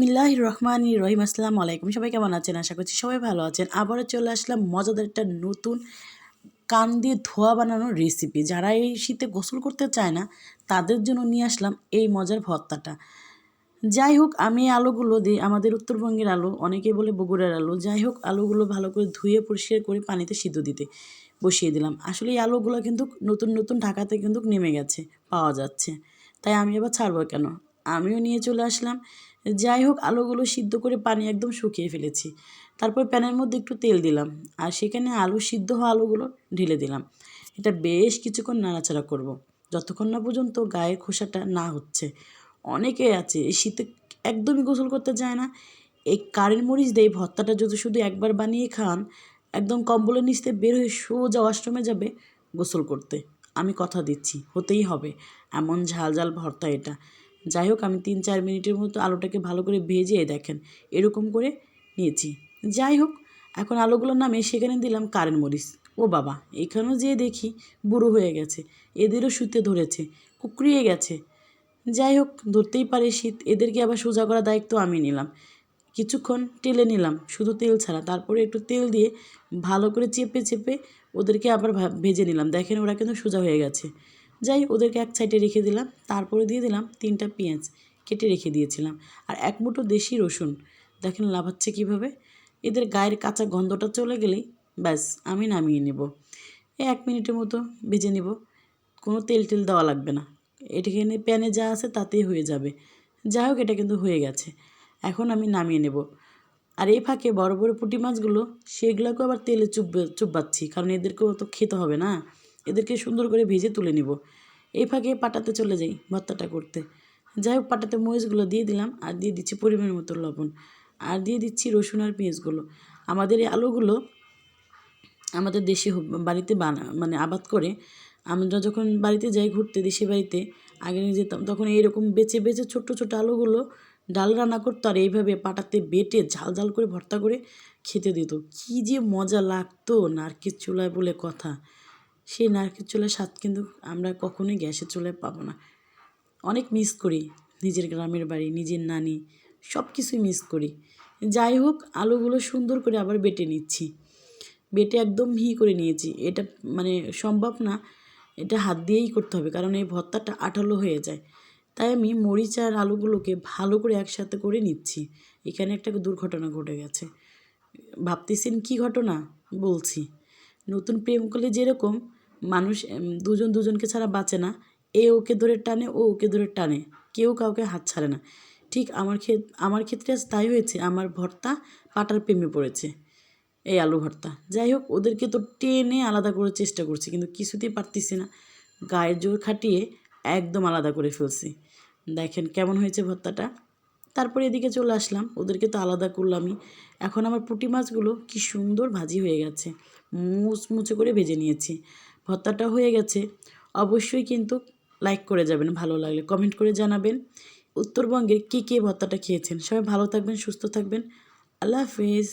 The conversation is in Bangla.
বিসমিল্লাহ রহমান রহিম, আসসালাম আলাইকুম। সবাই কেমন আছেন? আশা করছি সবাই ভালো আছেন। আবারও চলে আসলাম মজাদার একটা নতুন কান দিয়ে ধোয়া বানানোর রেসিপি যারা এই শীতে গোসল করতে চায় না, তাদের জন্য নিয়ে আসলাম এই মজার ভর্তাটা। যাই হোক, আমি আলুগুলো দিই। আমাদের উত্তরবঙ্গের আলু অনেকে বলে বগুড়ার আলু। যাই হোক, আলুগুলো ভালো করে ধুয়ে পরিষ্কার করে পানিতে সিদ্ধ দিতে বসিয়ে দিলাম। আসলে এই আলুগুলো কিন্তু নতুন নতুন ঢাকাতে কিন্তু নেমে গেছে, পাওয়া যাচ্ছে। তাই আমি আবার ছাড়বো কেন? আমিও নিয়ে চলে আসলাম যাই হোক, আলুগুলো সিদ্ধ করে পানি একদম শুকিয়ে ফেলেছি। তারপর প্যানের মধ্যে একটু তেল দিলাম আর সেখানে আলু সিদ্ধ হওয়া আলুগুলো ঢেলে দিলাম। এটা বেশ কিছুক্ষণ নাড়াচাড়া করব। যতক্ষণ না পর্যন্ত গায়ের খোসাটা না হচ্ছে। অনেকে আছে, এই শীতে একদমই গোসল করতে যায় না। এই কারেন্ট মরিচ দিয়ে ভর্তাটা যদি শুধু একবার বানিয়ে খান, একদম কম্বলের নিচতে বের হয়ে সোজা ওয়াশরুমে যাবে গোসল করতে। আমি কথা দিচ্ছি, হতেই হবে। এমন ঝাল ঝাল ভর্তা এটা। যাই হোক, আমি তিন চার মিনিটের মতো আলুটাকে ভালো করে ভেজে দেখেন, এরকম করে নিয়েছি। যাই হোক, এখন আলুগুলোর নামে সেখানে দিলাম কারেন্ট মরিচ। ও বাবা, এখানেও যেয়ে দেখি বুড়ো হয়ে গেছে, এদেরও শুতে ধরেছে, কুকড়িয়ে গেছে। যাই হোক, ধরতেই পারে শীত, এদেরকে আবার সোজা করার দায়িত্ব আমি নিলাম। কিছুক্ষণ টেলে নিলাম, শুধু তেল ছাড়া, তারপরে একটু তেল দিয়ে ভালো করে চেপে চেপে ওদেরকে আবার ভেজে নিলাম। দেখেন ওরা কিন্তু সোজা হয়ে গেছে। যাই ওদেরকে এক সাইডে রেখে দিলাম, তারপরে দিয়ে দিলাম তিনটা পেঁয়াজ কেটে রেখে দিয়েছিলাম। আর এক মুঠো দেশি রসুন, দেখেন লাভাচ্ছে কীভাবে? এদের গায়ের কাঁচা গন্ধটা চলে গেলেই ব্যাস, আমি নামিয়ে নেব। এই এক মিনিটের মতো ভেজে নেব, কোনো তেল টেল দেওয়া লাগবে না। এটাখানে প্যানে যা আছে তাতেই হয়ে যাবে। যাই হোক, এটা কিন্তু হয়ে গেছে। এখন আমি নামিয়ে নেব। আর এই ফাঁকে বড় বড় পুঁটি মাছগুলো, সেগুলোকেও আবার তেলে চুপ চুপবাচ্ছি কারণ এদেরকেও তো খেতে হবে না। এদেরকে সুন্দর করে ভেজে তুলে নিব। এই ফাঁকে পাটাতে চলে যাই ভর্তাটা করতে। যাই হোক, পাটাতে মরিচগুলো দিয়ে দিলাম আর দিয়ে দিচ্ছি পরিমাণ মতো লবণ। আর দিয়ে দিচ্ছি রসুন আর পেঁয়াজগুলো। আমাদের এই আলুগুলো আমাদের দেশে বাড়িতে বানা মানে আবাদ করে। আমরা যখন বাড়িতে যাই, ঘুরতে দেশে বাড়িতে, আগে নিয়ে যেতাম তখন এইরকম বেছে বেছে ছোট্ট ছোটো আলুগুলো ডাল রান্না করতো আর এইভাবে পাটাতে বেটে ঝাল ঝাল করে ভর্তা করে খেতে দিত। কী যে মজা লাগতো নারকেল চুলায় বলে কথা। সেই নারকেল চুলার স্বাদ কিন্তু আমরা কখনোই গ্যাসের চুলায় পাবো না। অনেক মিস করি নিজের গ্রামের বাড়ি, নিজের নানি সব কিছুই মিস করি। যাই হোক, আলুগুলো সুন্দর করে আবার বেটে নিচ্ছি। বেটে একদম মিহি করে নিয়েছি। এটা মানে সম্ভব না, এটা হাত দিয়েই করতে হবে, কারণ এই ভর্তাটা আঠালো হয়ে যায়। তাই আমি মরিচ আর আলুগুলোকে ভালো করে একসাথে করে নিচ্ছি। এখানে একটা দুর্ঘটনা ঘটে গেছে। ভাবতেছেন কি ঘটনা? বলছি। নতুন প্রেম করলে যেরকম মানুষ দুজন দুজনকে ছাড়া বাঁচে না। এ ওকে ধরে টানে, ও ওকে ধরে টানে। কেউ কাউকে হাত ছাড়ে না। ঠিক আমার ক্ষেত আমার ক্ষেত্রে আজ তাই হয়েছে। আমার ভর্তা পাটার প্রেমে পড়েছে। এই আলু ভর্তা। যাই হোক, ওদেরকে তো টেনে আলাদা করার চেষ্টা করছি, কিন্তু কিছুতেই পারতেছি না। গায়ের জোর খাটিয়ে একদম আলাদা করে ফেলছি। দেখেন কেমন হয়েছে ভর্তাটা। তারপরে এদিকে চলে আসলাম। ওদেরকে তো আলাদা করলামই। এখন আমার পুঁটি মাছগুলো কি সুন্দর ভাজি হয়ে গেছে। মুচমুচে করে ভেজে নিয়েছি। ভর্তাটা হয়ে গেছে, অবশ্যই কিন্তু লাইক করে যাবেন, ভালো লাগলে কমেন্ট করে জানাবেন। উত্তরবঙ্গের কী কী ভত্তাটা খেয়েছেন? সবাই ভালো থাকবেন, সুস্থ থাকবেন। আল্লাহ হাফিজ।